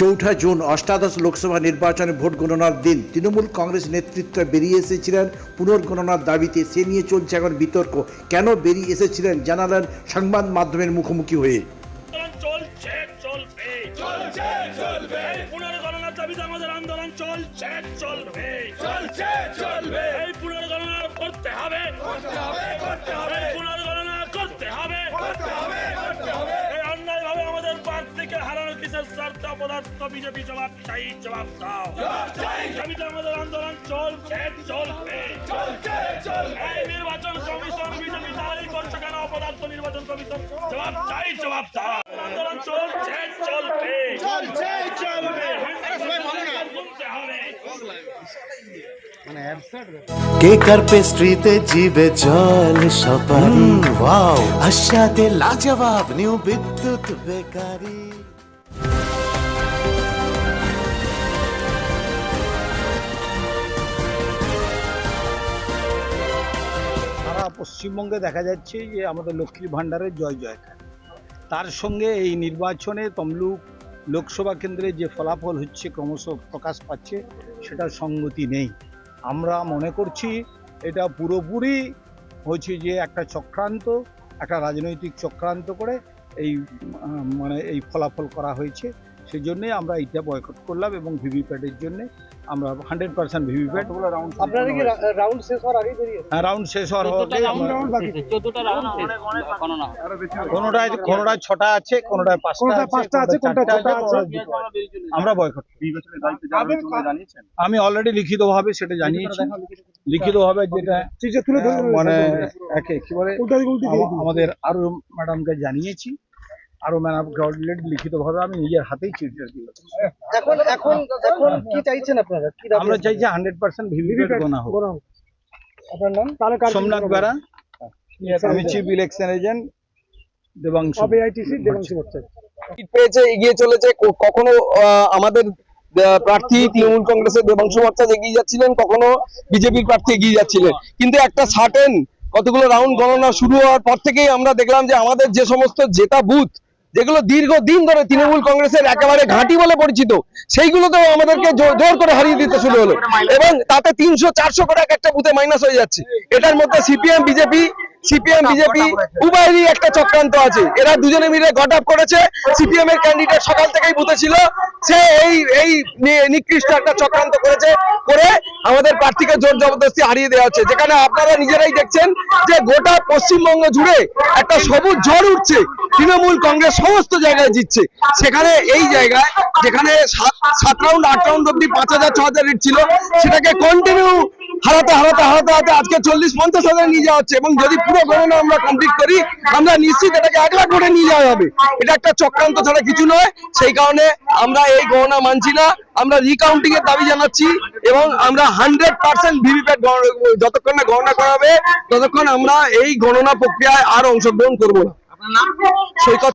চৌঠা জুন অষ্টাদশ লোকসভা নির্বাচনে ভোট গণনার দিন। তৃণমূল কংগ্রেস নেতৃত্ব বেরিয়ে এসেছিলেন পুনর্গণনার দাবিতে সে নিয়ে চলছে এখন বিতর্ক। কেন বেরিয়ে এসেছিলেন জানালেন সংবাদ মাধ্যমের মুখোমুখি হয়ে। আন্দোলন চলছে চলবে। চলছে চলবে। পুনর্গণনার দাবিতে আমাদের আন্দোলন চলছে চলবে। চলছে চলবে। এই পুনর্গণনা করতে হবে। করতে হবে করতে হবে। হারানো কিসের স্বার্থ পদার্থ বিজেপি জবাব চাই জবাব দাও। জবাব চাই। দাবিতে আমাদের আন্দোলন চলছে চলছে এই নির্বাচন কমিশন বিজেপি দাঁড়িয়ে করছে কেন? অপদার্থ নির্বাচন কমিশন। জবাব চাই জবাব দাও। আন্দোলন চলছে চলবে চলছে চলবে কেকার পেস্ট্রিতে জিবে জল সপারি? ওয়াও। আশাতে লাজবাব নিউ বিদ্যুৎ বেকারি। সারা পশ্চিমবঙ্গে দেখা যাচ্ছে যে আমাদের লক্ষ্মীর ভাণ্ডারের জয় জয়কার। তার সঙ্গে এই নির্বাচনে তমলুক লোকসভা কেন্দ্রে যে ফলাফল হচ্ছে ক্রমশ প্রকাশ পাচ্ছে, সেটার সঙ্গতি নেই। আমরা মনে করছি এটা পুরোপুরি হচ্ছে যে একটা চক্রান্ত, একটা রাজনৈতিক চক্রান্ত করে এই মানে এই ফলাফল করা হয়েছে। সেই জন্যে আমরা এইটা বয়কট করলাম এবং ভিভিপ্যাটের জন্য আমরা হান্ড্রেড পার্সেন্ট ভিভিপ্যাট আপনারা কি রাউন্ড শেষ হওয়ার আগেই বেরিয়ে রাউন্ড শেষ হওয়ার কোনোটায় কোনোটায় ছটা আছে কোনোটায় পাঁচটা পাঁচটা আছে। আমরা বয়কট আমি অলরেডি লিখিতভাবে সেটা জানিয়েছি। লিখিতভাবে যেটা ঠিক আছে তুলে আহ, মানে একে কি বলে আমাদের আরও ম্যাডামকে জানিয়েছি। আরও ম্যাডামকে অলরেডি লিখিতভাবে আমি নিজের হাতেই চিঠি দিয়েছি এখন এখন এখন কি চাইছেন আপনারা? কি আমরা? চাইছি হান্ড্রেড পার্সেন্ট ভিভিপ্যাট গোনা হোক। আপনার নাম? তাহলে কার সোমনাথ বেরা। আমি চিফ ইলেকশন এজেন্ট দেবাংশু। হবে আইটিসি দেবাংশু ভট্টাচার্য সিট পেয়েছে এগিয়ে চলেছে। কখনো আহ, আমাদের প্রার্থী তৃণমূল কংগ্রেসের দেবাংশু ভট্টাচার্য এগিয়ে যাচ্ছিলেন কখনো বিজেপির প্রার্থী এগিয়ে যাচ্ছিলেন। কিন্তু একটা সার্টেন কতগুলো রাউন্ড গণনা শুরু হওয়ার পর থেকেই আমরা দেখলাম যে আমাদের যে সমস্ত জেতা বুথ যেগুলো দীর্ঘদিন ধরে তৃণমূল কংগ্রেসের একেবারে ঘাঁটি বলে পরিচিত সেইগুলোতেও আমাদেরকে জোর করে হারিয়ে দিতে শুরু হলো। এবং তাতে তিনশো, চারশো করে এক একটা বুথে মাইনাস হয়ে যাচ্ছে। এটার মধ্যে সিপিএম, বিজেপি সিপিএম, বিজেপি উভয়েরই একটা চক্রান্ত আছে। এরা দুজনে মিলে গট আপ করেছে। সিপিএম এর ক্যান্ডিডেট সকাল থেকেই বুথে ছিল। সে এই এই নিকৃষ্ট একটা চক্রান্ত করেছে, করে আমাদের প্রার্থীকে জোর জবরদস্তি হারিয়ে দেওয়া হচ্ছে। যেখানে আপনারা নিজেরাই দেখছেন যে গোটা পশ্চিমবঙ্গ জুড়ে একটা সবুজ ঝড় উঠছে। তৃণমূল কংগ্রেস সমস্ত জায়গায় জিতছে। সেখানে এই জায়গায় যেখানে সাত রাউন্ড আট রাউন্ড অব্দি পাঁচ হাজার, ছ হাজার রেট ছিল, সেটাকে কন্টিনিউ হারাতে হারাতে হারাতে হারাতে আজকে চল্লিশ, পঞ্চাশ হাজার নিয়ে যাওয়া হচ্ছে। এবং যদি পুরো গণনা আমরা কমপ্লিট করি, আমরা নিশ্চিত এটাকে এক লাখ করে নিয়ে যাওয়া হবে। এটা একটা চক্রান্ত ছাড়া কিছু নয়। সেই কারণে আমরা এই গণনা মানছি না। আমরা রিকাউন্টিং এর দাবি জানাচ্ছি এবং আমরা হান্ড্রেড পার্সেন্ট ভিভিপ্যাট যতক্ষণ না গণনা করা হবে, ততক্ষণ আমরা এই গণনা প্রক্রিয়ায় আর অংশগ্রহণ করব না। সৈকত